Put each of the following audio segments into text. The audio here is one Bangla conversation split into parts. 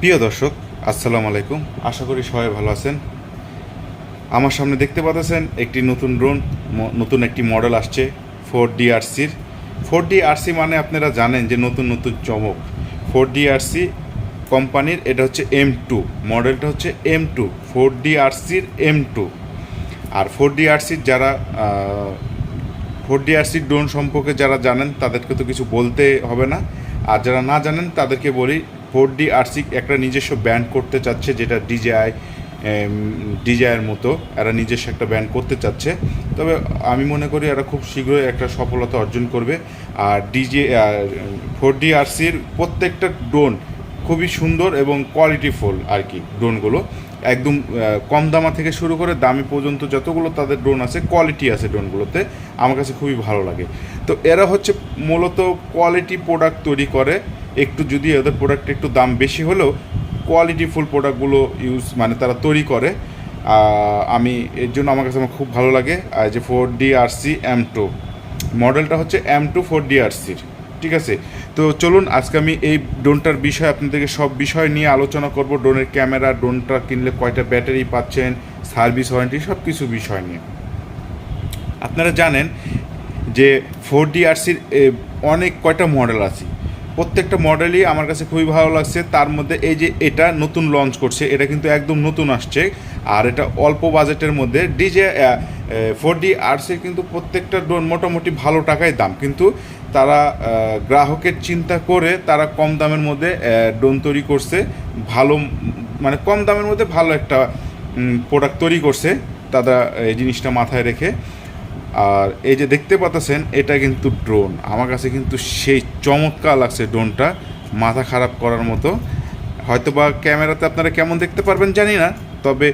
প্রিয় দর্শক, আসসালামু আলাইকুম। আশা করি সবাই ভালো আছেন। আমার সামনে দেখতে পাচ্ছেন একটি নতুন ড্রোন নতুন একটি মডেল আসছে ফোর ডিআরসির ফোর ডিআরসি মানে আপনারা জানেন যে নতুন নতুন চমক। ফোর ডিআরসি কোম্পানির এটা হচ্ছে এম টু মডেলটা হচ্ছে এম টু, ফোর ডিআরসির এম টু। আর ফোর ডিআরসির যারা ফোর ডিআরসি ড্রোন সম্পর্কে যারা জানেন তাদেরকে তো কিছু বলতে হবে না। আর যারা না জানেন তাদেরকে বলি ফোর ডি ডিআরসি একটা নিজস্ব ব্যান্ড করতে চাচ্ছে যেটা ডিজেআই ডিজেআইয়ের মতো। এরা নিজস্ব একটা ব্যান্ড করতে চাচ্ছে। তবে আমি মনে করি এরা খুব শীঘ্রই একটা সফলতা অর্জন করবে। আর ডিজে ফোর ডিআরসির প্রত্যেকটা ড্রোন খুবই সুন্দর এবং কোয়ালিটিফুল আর কি ড্রোনগুলো। একদম কম দামা থেকে শুরু করে দামি পর্যন্ত যতগুলো তাদের ড্রোন আছে, কোয়ালিটি আছে ড্রোনগুলোতে, আমার কাছে খুবই ভালো লাগে। তো এরা হচ্ছে মূলত কোয়ালিটি প্রোডাক্ট তৈরি করে। একটু যদি ওদের প্রোডাক্ট একটু দাম বেশি হলেও কোয়ালিটিফুল প্রোডাক্টগুলো ইউজ মানে তারা তৈরি করে। আমি এর জন্য আমার কাছে আমার খুব ভালো লাগে যে four D R C M two মডেলটা হচ্ছে এম টু ফোর ডিআরসির ঠিক আছে? তো চলুন, আজকে আমি এই ড্রোনটার বিষয়ে আপনাদেরকে সব বিষয় নিয়ে আলোচনা করব। ড্রোনের ক্যামেরা ড্রোনটা কিনলে কয়টা ব্যাটারি পাচ্ছেন সার্ভিস ওয়ারেন্টি সব কিছু বিষয় নিয়ে। আপনারা জানেন যে ফোর ডি আর ডিআরসির অনেক কয়টা মডেল আছে। প্রত্যেকটা মডেলই আমার কাছে খুবই ভালো লাগছে। তার মধ্যে এই যে এটা নতুন লঞ্চ করছে, এটা কিন্তু একদম নতুন আসছে। আর এটা অল্প বাজেটের মধ্যে ডিজে ফোর ডি আর্সের কিন্তু প্রত্যেকটা ড্রোন মোটামুটি ভালো টাকায় দাম। কিন্তু তারা গ্রাহকের চিন্তা করে তারা কম দামের মধ্যে ড্রোন তৈরি করছে। ভালো মানে কম দামের মধ্যে ভালো একটা প্রোডাক্ট তৈরি করছে। তারা এই জিনিসটা মাথায় রেখে। আর এই যে দেখতে পাচ্ছেন এটা কিন্তু ড্রোন আমার কাছে কিন্তু সেই চমৎকার লাগছে ড্রোনটা মাথা খারাপ করার মতো। হয়তো বা ক্যামেরাতে আপনারা কেমন দেখতে পারবেন জানি না, তবে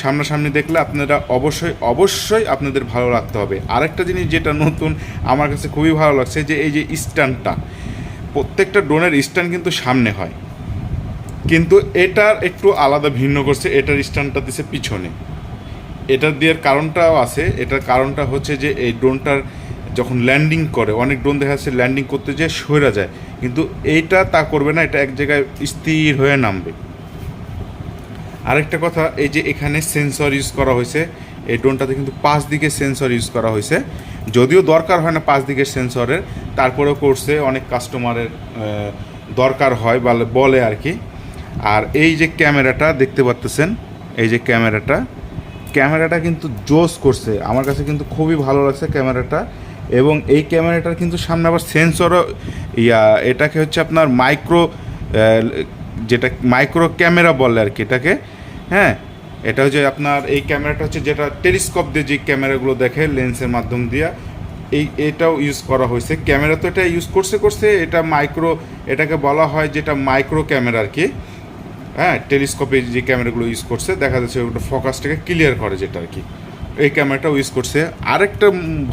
সামনাসামনি দেখলে আপনারা অবশ্যই অবশ্যই আপনাদের ভালো লাগতে হবে। আরেকটা জিনিস যেটা নতুন, আমার কাছে খুবই ভালো লাগছে যে এই যে স্ট্যান্ডটা, প্রত্যেকটা ড্রোনের স্ট্যান্ড কিন্তু সামনে হয়। কিন্তু এটার একটু আলাদা ভিন্ন করছে, এটার স্ট্যান্ডটা দিছে পিছনে। এটার দেওয়ার কারণটাও আছে। এটার কারণটা হচ্ছে যে এই ড্রোনটার যখন ল্যান্ডিং করে, অনেক ড্রোন দেখা যাচ্ছে ল্যান্ডিং করতে যেয়ে সরে যায়। কিন্তু এইটা তা করবে না, এটা এক জায়গায় স্থির হয়ে নামবে। আরেকটা কথা, এই যে এখানে সেন্সর ইউজ করা হয়েছে, এই ড্রোনটাতে কিন্তু পাঁচ দিকে সেন্সর ইউজ করা হয়েছে। যদিও দরকার হয় না পাঁচ দিকের সেন্সরের, তারপরেও করছে, অনেক কাস্টমারের দরকার হয় বলে আর কি। আর এই যে ক্যামেরাটা দেখতে পাচ্তেছেন এই যে ক্যামেরাটা ক্যামেরাটা কিন্তু জোস করছে। আমার কাছে কিন্তু খুবই ভালো লাগছে ক্যামেরাটা। এবং এই ক্যামেরাটার কিন্তু সামনে আবার সেন্সরও, ইয়া, এটাকে হচ্ছে আপনার মাইক্রো যেটা মাইক্রো ক্যামেরা বলে আর কি এটাকে। হ্যাঁ এটা হচ্ছে আপনার এই ক্যামেরাটা হচ্ছে যেটা টেলিস্কোপ দিয়ে যে ক্যামেরাগুলো দেখে লেন্সের মাধ্যম দিয়ে। এই, এটাও ইউজ করা হয়েছে। ক্যামেরা তো এটা ইউজ করছে করছে, এটা মাইক্রো, এটাকে বলা হয় যেটা মাইক্রো ক্যামেরা আর কি। হ্যাঁ টেলিস্কোপে যে ক্যামেরাগুলো ইউজ করছে, দেখা যাচ্ছে ওটা ফোকাসটাকে ক্লিয়ার করে যেটা আর কি। এই ক্যামেরাটাও ইউজ করছে। আরেকটা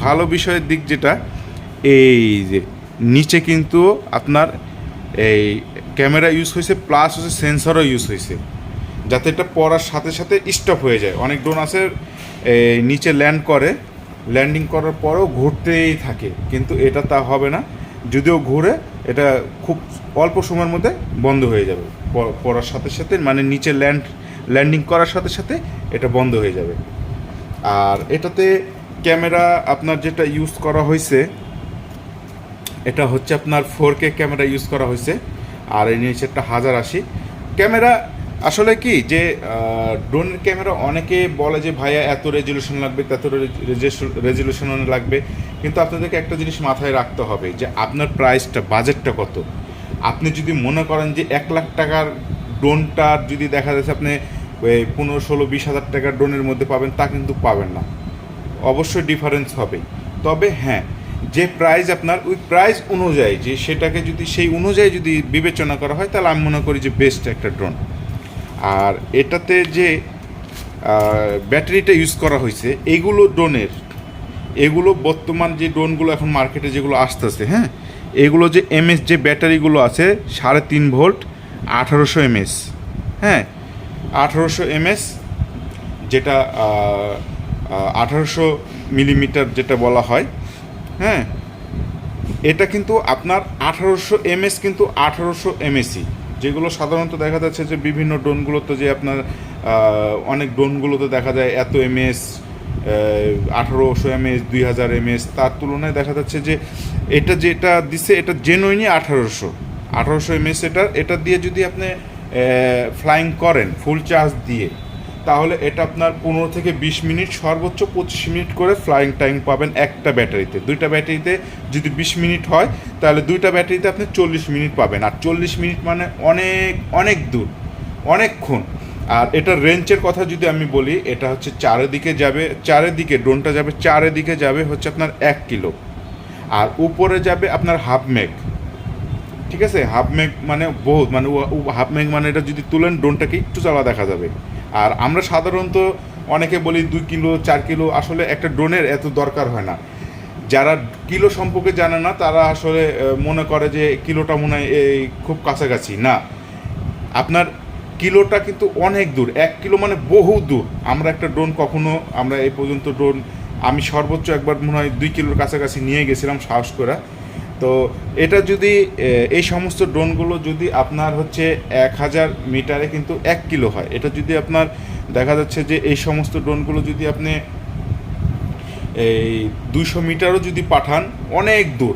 ভালো বিষয়ের দিক যেটা, এই যে নিচে কিন্তু আপনার এই ক্যামেরা ইউজ হয়েছে প্লাস হচ্ছে সেন্সরও ইউজ হয়েছে। যাতে এটা পড়ার সাথে সাথে স্টপ হয়ে যায়। অনেক ড্রোন আছে নিচে ল্যান্ড করে ল্যান্ডিং করার পরেও ঘুরতেই থাকে। কিন্তু এটা তা হবে না। যদিও ঘুরে এটা খুব অল্প সময়ের মধ্যে বন্ধ হয়ে যাবে। পড়ার সাথে সাথে মানে নিচে ল্যান্ড, ল্যান্ডিং করার সাথে সাথে এটা বন্ধ হয়ে যাবে। আর এটাতে ক্যামেরা আপনার যেটা ইউজ করা হয়েছে, এটা হচ্ছে আপনার ফোর কে ক্যামেরা ইউজ করা হয়েছে। আর এই নিয়েছে একটা হাজার আশি। ক্যামেরা আসলে কি যে ড্রোনের ক্যামেরা অনেকে বলে যে, ভাইয়া, এত রেজুলেশন লাগবে তত রেজুলেশন লাগবে। কিন্তু আপনাদেরকে একটা জিনিস মাথায় রাখতে হবে যে, আপনার প্রাইসটা বাজেটটা কত? আপনি যদি মনে করেন যে, এক লাখ টাকার ড্রোনটা যদি দেখা যাচ্ছে আপনি পনেরো, ষোলো, বিশ হাজার টাকার ড্রোনের মধ্যে পাবেন, তা কিন্তু পাবেন না। অবশ্যই ডিফারেন্স হবে। তবে হ্যাঁ যে প্রাইস আপনার, ওই প্রাইস অনুযায়ী যে, সেটাকে যদি, সেই অনুযায়ী যদি বিবেচনা করা হয়, তাহলে আমি মনে করি যে বেস্ট একটা ড্রোন। আর এটাতে যে ব্যাটারিটা ইউজ করা হয়েছে, এগুলো ড্রোনের। এগুলো বর্তমান যে ড্রোনগুলো এখন মার্কেটে যেগুলো আসতেছে হ্যাঁ? এগুলো যে এমএস যে ব্যাটারিগুলো আছে, সাড়ে তিন ভোল্ট, আঠারোশো এমএস হ্যাঁ? আঠারোশো এমএস, যেটা আঠারোশো মিলিমিটার যেটা বলা হয় হ্যাঁ? এটা কিন্তু আপনার আঠারোশো এমএস কিন্তু আঠারোশো এমএসি যেগুলো সাধারণত দেখা যাচ্ছে যে বিভিন্ন ড্রোনগুলোতে যে আপনার অনেক ড্রোনগুলোতে দেখা যায় এত এমএস আঠারোশো এমএস, দুই হাজার এমএস, তার তুলনায় দেখা যাচ্ছে যে এটা যেটা দিছে, এটা জেনুইনই আঠারোশো। আঠারোশো এমএস এটা এটা দিয়ে যদি আপনি ফ্লাইং করেন ফুল চার্জ দিয়ে তাহলে এটা আপনার পনেরো থেকে বিশ মিনিট, সর্বোচ্চ পঁচিশ মিনিট করে ফ্লাইং টাইম পাবেন একটা ব্যাটারিতে। দুইটা ব্যাটারিতে যদি বিশ মিনিট হয়, তাহলে দুইটা ব্যাটারিতে আপনি চল্লিশ মিনিট পাবেন। আর চল্লিশ মিনিট মানে অনেক অনেক দূর অনেকক্ষণ আর এটার রেঞ্জের কথা যদি আমি বলি, এটা হচ্ছে চারিদিকে যাবে চারিদিকে ড্রোনটা যাবে চারিদিকে যাবে হচ্ছে আপনার এক কিলো। আর উপরে যাবে আপনার হাফ মেঘ ঠিক আছে? হাফ মেঘ মানে বহুত মানে হাফ মেঘ মানে এটা যদি তুলেন ড্রোনটাকে একটু চালা দেখা যাবে। আর আমরা সাধারণত অনেকে বলি দুই কিলো, চার কিলো, আসলে একটা ড্রোনের এত দরকার হয় না। যারা কিলো সম্পর্কে জানে না, তারা আসলে মনে করে যে কিলোটা মনে হয় এই খুব কাছাকাছি। না, আপনার কিলোটা কিন্তু অনেক দূর। এক কিলো মানে বহু দূর। আমরা একটা ড্রোন কখনো, আমরা এই পর্যন্ত ড্রোন, আমি সর্বোচ্চ একবার মনে হয় দুই কিলোর কাছাকাছি নিয়ে গেছিলাম সাহস করে। তো এটা যদি এই সমস্ত ড্রোনগুলো যদি আপনার হচ্ছে এক হাজার মিটারে কিন্তু এক কিলো হয়, এটা যদি আপনার দেখা যাচ্ছে যে এই সমস্ত ড্রোনগুলো যদি আপনি এই দুশো মিটারও যদি পাঠান, অনেক দূর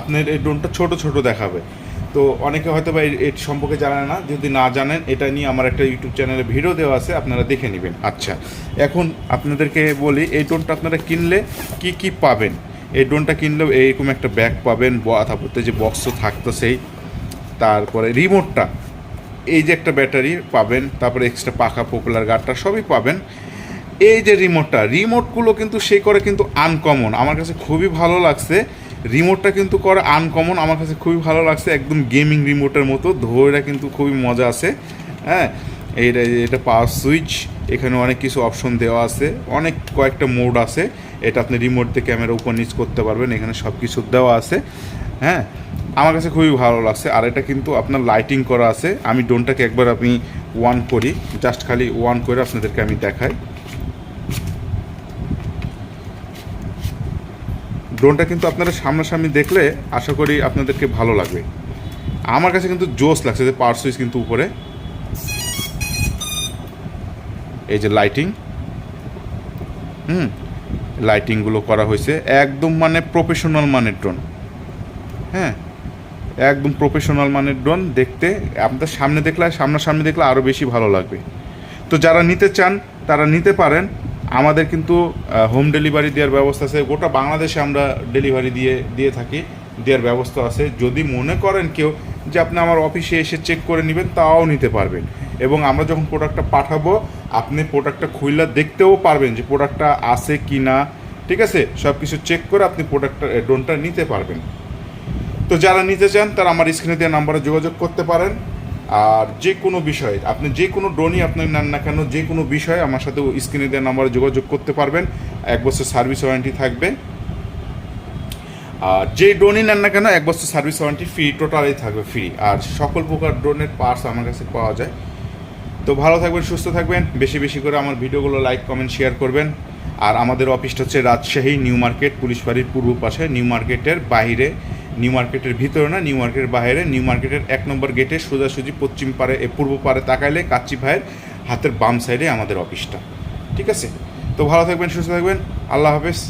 আপনার এই ড্রোনটা ছোট ছোট দেখাবে। তো অনেকে হয়তো বা এর সম্পর্কে জানে না, যদি না জানেন, এটা নিয়ে আমার একটা ইউটিউব চ্যানেলে ভিডিও দেওয়া আছে, আপনারা দেখে নেবেন। আচ্ছা এখন আপনাদেরকে বলি, এই ড্রোনটা আপনারা কিনলে কি কি পাবেন? এই ড্রোনটা কিনলেও এইরকম একটা ব্যাগ পাবেন, ব- তারপরে যে বক্স থাকতো সেই তারপরে রিমোটটা এই যে একটা ব্যাটারি পাবেন, তারপরে এক্সট্রা পাখা পপুলার গার্ডটা সবই পাবেন। এই যে রিমোটটা রিমোটগুলো কিন্তু সে করে কিন্তু আনকমন আমার কাছে খুবই ভালো লাগছে। রিমোটটা কিন্তু করে আনকমন আমার কাছে খুবই ভালো লাগছে। একদম গেমিং রিমোটের মতো ধরে কিন্তু খুবই মজা আছে। হ্যাঁ এইটা এটা পাওয়ার সুইচ এখানে অনেক কিছু অপশন দেওয়া আছে। অনেক কয়েকটা মোড আছে। এটা আপনি রিমোট দিয়ে ক্যামেরা উপর নিচ করতে পারবেন, এখানে সব কিছু দেওয়া আছে। হ্যাঁ আমার কাছে খুবই ভালো লাগছে। আর এটা কিন্তু আপনার লাইটিং করা আছে। আমি ড্রোনটাকে একবার আমি ওয়ান করি জাস্ট খালি ওয়ান করে আপনাদেরকে আমি দেখাই। ড্রোনটা কিন্তু আপনারা সামনাসামনি দেখলে আশা করি আপনাদেরকে ভালো লাগবে। আমার কাছে কিন্তু জোস লাগছে যে পাওয়ার সুইচ কিন্তু উপরে। এই যে লাইটিং হুম লাইটিংগুলো করা হয়েছে। একদম মানে প্রফেশনাল মানের ড্রোন হ্যাঁ? একদম প্রফেশনাল মানের ড্রোন দেখতে, আপনাদের সামনে দেখলে, সামনাসামনি দেখলে আরও বেশি ভালো লাগবে। তো যারা নিতে চান, তারা নিতে পারেন। আমাদের কিন্তু হোম ডেলিভারি দেওয়ার ব্যবস্থা আছে। গোটা বাংলাদেশে আমরা ডেলিভারি দিয়ে দিয়ে থাকি। দেওয়ার ব্যবস্থা আছে। যদি মনে করেন কেউ যে আপনি আমার অফিসে এসে চেক করে নেবেন, তাও নিতে পারবেন। এবং আমরা যখন প্রোডাক্টটা পাঠাবো, আপনি প্রোডাক্টটা খুললে দেখতেও পারবেন যে প্রোডাক্টটা আছে কি না ঠিক আছে? সব কিছু চেক করে আপনি প্রোডাক্টটা ড্রোনটা নিতে পারবেন। তো যারা নিতে চান, তারা আমার স্ক্রিনে দেওয়া নাম্বারে যোগাযোগ করতে পারেন। আর যে কোনো বিষয়ে, আপনি যে কোনো ড্রোনই আপনি নেন না কেন, যে কোনো বিষয়ে আমার সাথে স্ক্রিনে দেওয়া নাম্বারে যোগাযোগ করতে পারবেন। এক বছর সার্ভিস ওয়ারেন্টি থাকবে। আর যে ড্রোনই নেন না কেন, এক বছর সার্ভিস ওয়ারেন্টি ফ্রি টোটালি থাকবে ফ্রি আর সকল প্রকার ড্রোনের পার্টস আমার কাছে পাওয়া যায়। তো ভালো থাকবেন, সুস্থ থাকবেন। বেশি বেশি করে আমার ভিডিওগুলো লাইক কমেন্ট শেয়ার করবেন। আর আমাদের অফিসটা হচ্ছে রাজশাহী নিউ মার্কেট, পুলিশ বাড়ির পূর্ব পাশে। নিউ মার্কেটের বাইরে, নিউ মার্কেটের ভিতরে না, নিউ মার্কেটের বাইরে। নিউ মার্কেটের এক নম্বর গেটে সোজাসুজি পশ্চিম পারে পূর্ব পারে তাকাইলে কাচ্চি ভাইয়ের হাতের বাম সাইডে আমাদের অফিসটা ঠিক আছে? তো ভালো থাকবেন, সুস্থ থাকবেন। আল্লাহ হাফেজ।